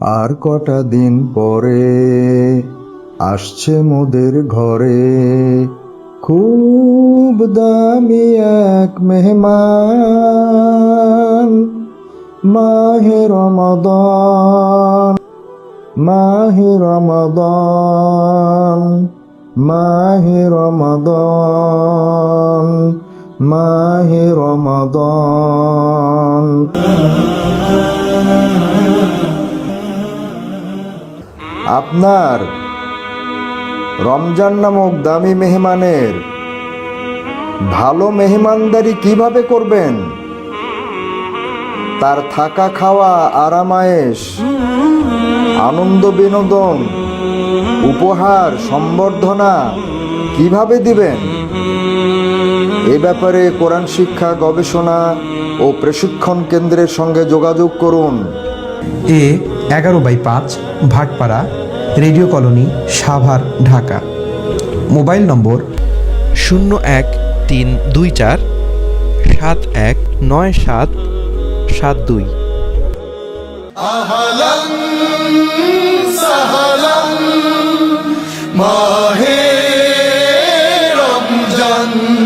আর কটা দিন পরে আসছে মোদের ঘরে। খুব দামি এক মেহমান, মাহে রমাদান মাহে রমাদান মাহে রমাদান মাহে রমাদান। আপনার রমজান নামক দামি মেহমানের ভালো মেহমানদারি কীভাবে করবেন? তার থাকা খাওয়া, আরামায়েশ, আনন্দ বিনোদন, উপহার, সম্বর্ধনা কীভাবে দিবেন? এ ব্যাপারে কোরআন শিক্ষা, গবেষণা ও প্রশিক্ষণ কেন্দ্রের সঙ্গে যোগাযোগ করুন। এ এগারো বাই পাঁচ, Bhatpara, radio colony, Savar, Dhaka. Mobile number শূন্য এক তিন দুই চার, সাত এক নয় সাত সাত দুই। মাহে রমজান।